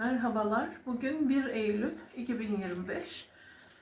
Merhabalar. Bugün 1 Eylül 2025.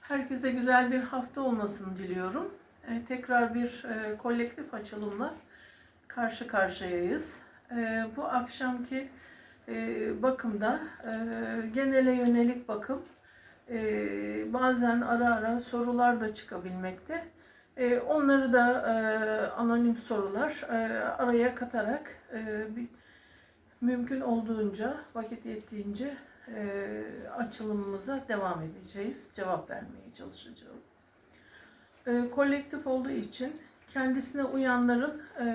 Herkese güzel bir hafta olmasını diliyorum. Ee, tekrar bir e, kolektif açılımla karşı karşıyayız. Ee, bu akşamki e, bakımda e, genele yönelik bakım e, bazen ara ara sorular da çıkabilmekte. E, onları da e, anonim sorular e, araya katarak e, bir mümkün olduğunca, vakit yettiğince e, açılımımıza devam edeceğiz. Cevap vermeye çalışacağım. E, kolektif olduğu için kendisine uyanların e,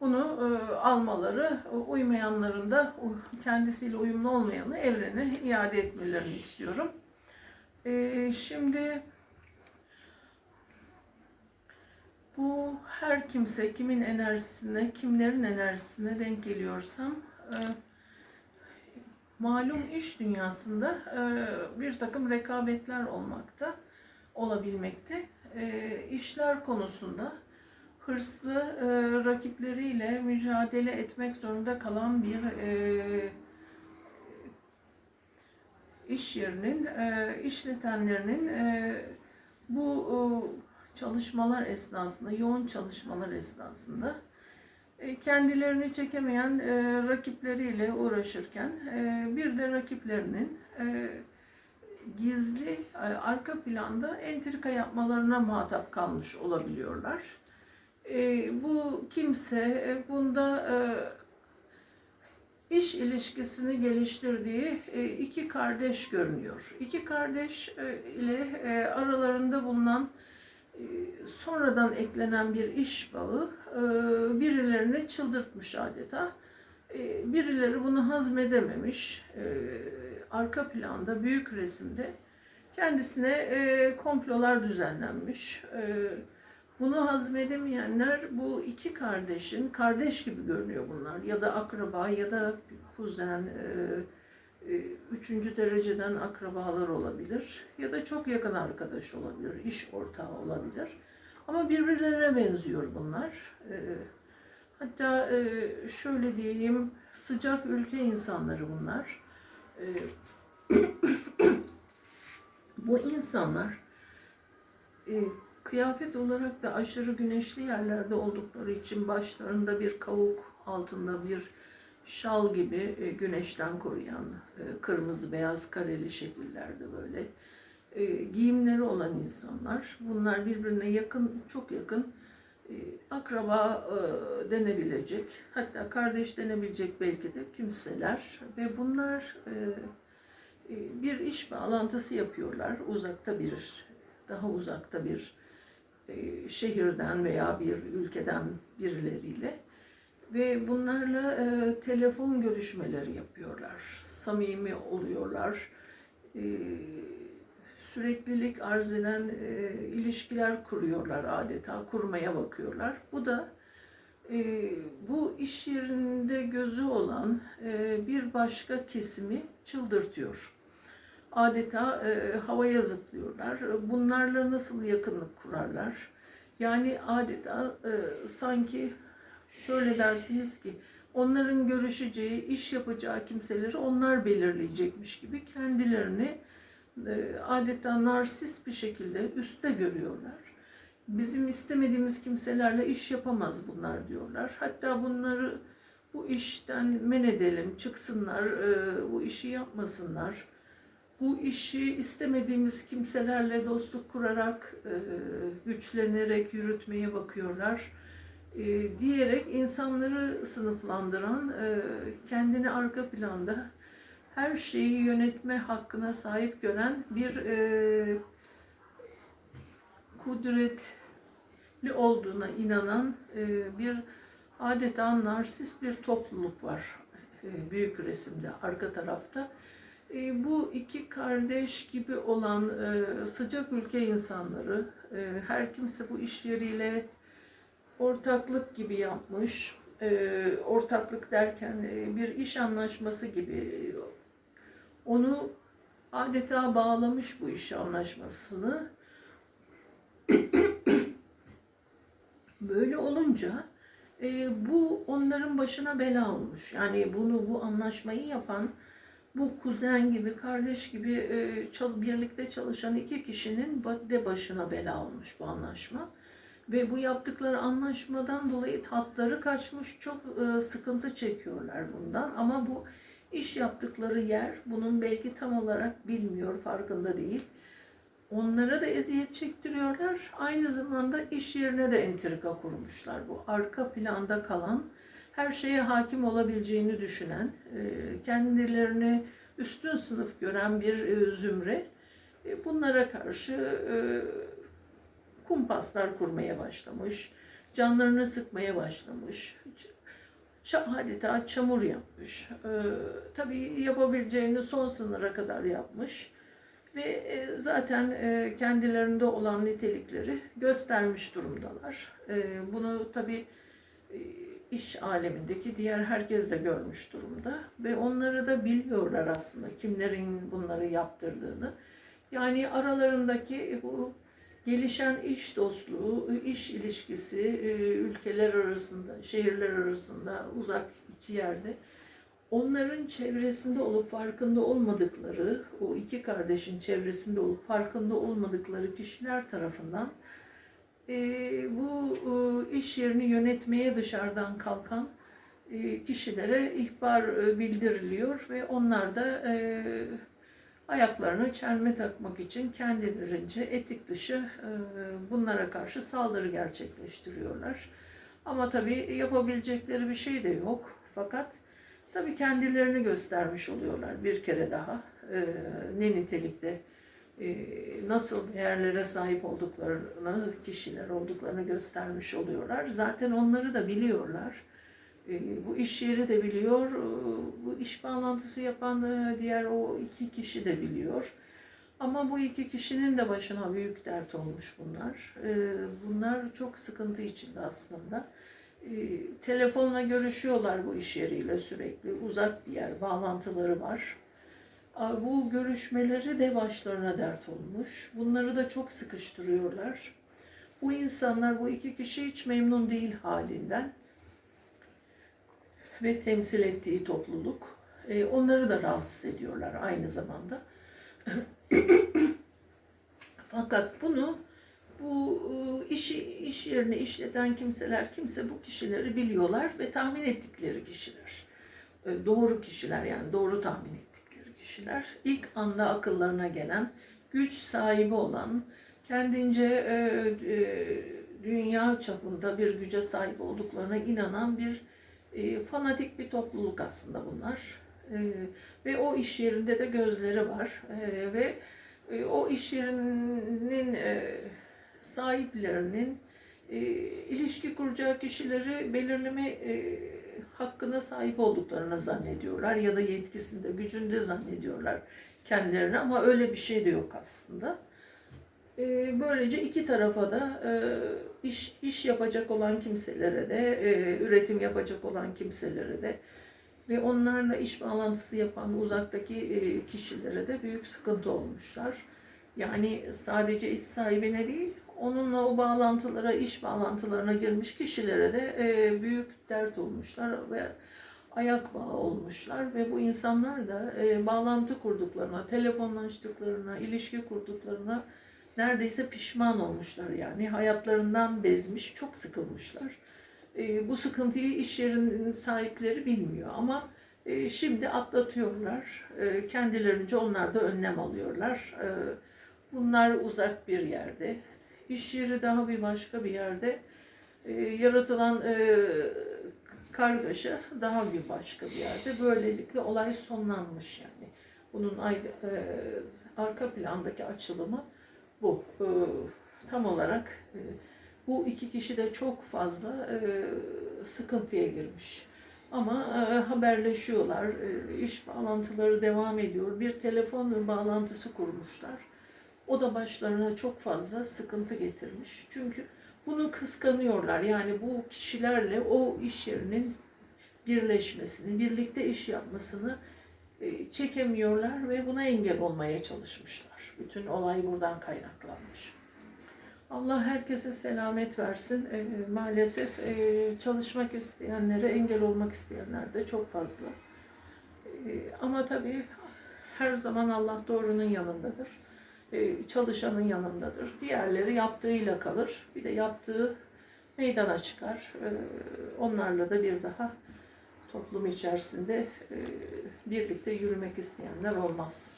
bunu e, almaları, uymayanların da kendisiyle uyumlu olmayanı evrene iade etmelerini istiyorum. E, şimdi bu her kimse kimin enerjisine, kimlerin enerjisine denk geliyorsam e, malum iş dünyasında e, bir takım rekabetler olmakta, olabilmekte. E, işler konusunda hırslı e, rakipleriyle mücadele etmek zorunda kalan bir e, iş yerinin, e, işletenlerinin e, bu e, çalışmalar esnasında, yoğun çalışmalar esnasında e, kendilerini çekemeyen e, rakipleriyle uğraşırken e, bir de rakiplerinin gizli arka planda entrika yapmalarına muhatap kalmış olabiliyorlar. Bu kimse bunda iş ilişkisini geliştirdiği iki kardeş görünüyor. İki kardeş ile aralarında bulunan sonradan eklenen bir iş bağı e, birilerini çıldırtmış adeta. E, Birileri bunu hazmedememiş. E, Arka planda, büyük resimde kendisine komplolar düzenlenmiş. Bunu hazmedemeyenler bu iki kardeşin, kardeş gibi görünüyor bunlar. Ya da akraba ya da kuzen, üçüncü dereceden akrabalar olabilir. Ya da çok yakın arkadaş olabilir, iş ortağı olabilir. Ama birbirlerine benziyor bunlar. E, Hatta e, şöyle diyeyim, sıcak ülke insanları bunlar. E, Bu insanlar e, kıyafet olarak da aşırı güneşli yerlerde oldukları için başlarında bir kavuk altında bir şal gibi e, güneşten koruyan e, kırmızı beyaz kareli şekillerde böyle e, giyimleri olan insanlar. Bunlar birbirine yakın, çok yakın akraba denebilecek, hatta kardeş denebilecek belki de kimseler ve bunlar bir iş bağlantısı yapıyorlar. Uzakta bir, daha uzakta bir şehirden veya bir ülkeden birileriyle ve bunlarla e, telefon görüşmeleri yapıyorlar. Samimi oluyorlar. E, süreklilik arz eden e, ilişkiler kuruyorlar adeta, kurmaya bakıyorlar. Bu da e, bu iş yerinde gözü olan e, bir başka kesimi çıldırtıyor. Adeta e, havaya zıplıyorlar. Bunlarla nasıl yakınlık kurarlar? Yani adeta e, sanki şöyle dersiniz ki onların görüşeceği, iş yapacağı kimseleri onlar belirleyecekmiş gibi kendilerini e, adeta narsist bir şekilde üstte görüyorlar. Bizim istemediğimiz kimselerle iş yapamaz bunlar diyorlar. Hatta bunları bu işten men edelim, çıksınlar, e, bu işi yapmasınlar. Bu işi istemediğimiz kimselerle dostluk kurarak, e, güçlenerek yürütmeye bakıyorlar e, diyerek insanları sınıflandıran, e, kendini arka planda her şeyi yönetme hakkına sahip gören bir e, kudretli olduğuna inanan e, bir adeta narsist bir topluluk var e, büyük resimde arka tarafta. E, bu iki kardeş gibi olan e, sıcak ülke insanları, e, her kimse bu iş yeriyle ortaklık gibi yapmış. E, ortaklık derken e, bir iş anlaşması gibi onu adeta bağlamış bu iş anlaşmasını. Böyle olunca e, bu onların başına bela olmuş. Yani bunu bu anlaşmayı yapan bu kuzen gibi, kardeş gibi e, çal- birlikte çalışan iki kişinin de başına bela olmuş bu anlaşma. Ve bu yaptıkları anlaşmadan dolayı tatları kaçmış, çok e, sıkıntı çekiyorlar bundan. Ama bu iş yaptıkları yer bunun belki tam olarak bilmiyor, farkında değil. Onlara da eziyet çektiriyorlar. Aynı zamanda iş yerine de entrika kurmuşlar. Bu arka planda kalan, her şeye hakim olabileceğini düşünen, e, kendilerini üstün sınıf gören bir e, zümre e, bunlara karşı kumpaslar kurmaya başlamış, canlarını sıkmaya başlamış, adeta çamur yapmış. E, tabii yapabileceğini son sınıra kadar yapmış ve e, zaten e, kendilerinde olan nitelikleri göstermiş durumdalar. E, bunu tabii e, iş alemindeki diğer herkes de görmüş durumda ve onları da biliyorlar aslında kimlerin bunları yaptırdığını. Yani aralarındaki bu gelişen iş dostluğu, iş ilişkisi e, ülkeler arasında, şehirler arasında, uzak iki yerde. Onların çevresinde olup farkında olmadıkları, o iki kardeşin çevresinde olup farkında olmadıkları kişiler tarafından e, bu e, iş yerini yönetmeye dışarıdan kalkan kişilere ihbar bildiriliyor ve onlar da ayaklarına çelme takmak için kendilerince etik dışı e, bunlara karşı saldırı gerçekleştiriyorlar. Ama tabii yapabilecekleri bir şey de yok. Fakat tabii kendilerini göstermiş oluyorlar bir kere daha. E, ne nitelikte e, nasıl değerlere sahip olduklarını, kişiler olduklarını göstermiş oluyorlar. Zaten onları da biliyorlar. E, Bu iş yeri de biliyor, e, bu iş bağlantısı yapan e, diğer o iki kişi de biliyor. Ama bu iki kişinin de başına büyük dert olmuş bunlar. E, Bunlar çok sıkıntı içinde aslında. E, Telefonla görüşüyorlar bu iş yeriyle sürekli. Uzak bir yer, bağlantıları var. Bu görüşmeleri de başlarına dert olmuş. Bunları da çok sıkıştırıyorlar. Bu insanlar, bu iki kişi hiç memnun değil halinden ve temsil ettiği topluluk. E, onları da rahatsız ediyorlar aynı zamanda. Fakat bunu bu e, işi iş yerini işleten kimseler kimse bu kişileri biliyorlar ve tahmin ettikleri kişiler. E, Doğru kişiler yani doğru tahmin ettikleri kişiler. İlk anda akıllarına gelen, güç sahibi olan, kendince e, dünya çapında bir güce sahip olduklarına inanan bir e, fanatik bir topluluk aslında bunlar. E, ve o iş yerinde de gözleri var. E, ve e, o iş yerinin e, sahiplerinin e, ilişki kuracağı kişileri belirleme e, hakkına sahip olduklarını zannediyorlar ya da yetkisinde, gücünde zannediyorlar kendilerini ama öyle bir şey de yok aslında. E, böylece iki tarafa da e, iş iş yapacak olan kimselere de, e, üretim yapacak olan kimselere de ve onlarla iş bağlantısı yapan uzaktaki e, kişilere de büyük sıkıntı olmuşlar. Yani sadece iş sahibine değil, onunla o bağlantılara, iş bağlantılarına girmiş kişilere de e, büyük dert olmuşlar ve ayak bağı olmuşlar ve bu insanlar da e, bağlantı kurduklarına, telefonlaştıklarına, ilişki kurduklarına neredeyse pişman olmuşlar yani hayatlarından bezmiş, çok sıkılmışlar. E, bu sıkıntıyı iş yerinin sahipleri bilmiyor ama e, şimdi atlatıyorlar. E, kendilerince onlar da önlem alıyorlar. E, bunlar uzak bir yerde, iş yeri daha bir başka bir yerde. E, yaratılan e, kargaşa daha bir başka bir yerde. Böylelikle olay sonlanmış yani. Bunun e, arka plandaki açılımı bu. E, tam olarak e, bu iki kişi de çok fazla e, sıkıntıya girmiş. Ama e, haberleşiyorlar, e, iş bağlantıları devam ediyor. Bir telefon bağlantısı kurmuşlar. O da başlarına çok fazla sıkıntı getirmiş. Çünkü bunu kıskanıyorlar. Yani bu kişilerle o iş yerinin birleşmesini, birlikte iş yapmasını e, çekemiyorlar ve buna engel olmaya çalışmışlar. Bütün olay buradan kaynaklanmış. Allah herkese selamet versin. E, maalesef e, çalışmak isteyenlere engel olmak isteyenler de çok fazla. E, ama tabii her zaman Allah doğrunun yanındadır. E, çalışanın yanındadır. Diğerleri yaptığıyla kalır. Bir de yaptığı meydana çıkar. E, onlarla da bir daha toplum içerisinde e, birlikte yürümek isteyenler olmaz.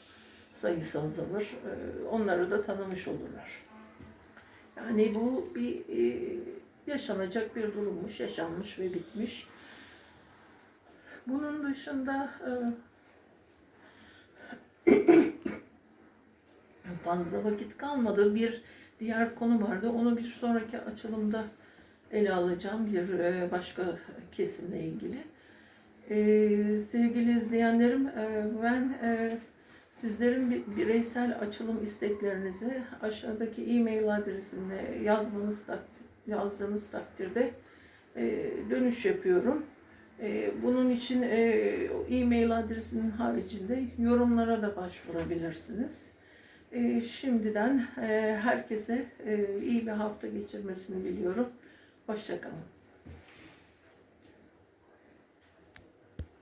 Sayısı azalır. E, onları da tanımış olurlar. Yani bu bir e, yaşanacak bir durummuş, yaşanmış ve bitmiş. Bunun dışında e, fazla vakit kalmadı. Bir diğer konu vardı. Onu bir sonraki açılımda ele alacağım. Bir başka kesimle ilgili. Sevgili izleyenlerim, e, ben sizlerin bir- bireysel açılım isteklerinizi aşağıdaki e-mail adresimle yazmanız takdir, yazdığınız takdirde e, dönüş yapıyorum. E, bunun için e, e-mail adresinin haricinde yorumlara da başvurabilirsiniz. E, şimdiden e, herkese e, iyi bir hafta geçirmesini diliyorum. Hoşçakalın.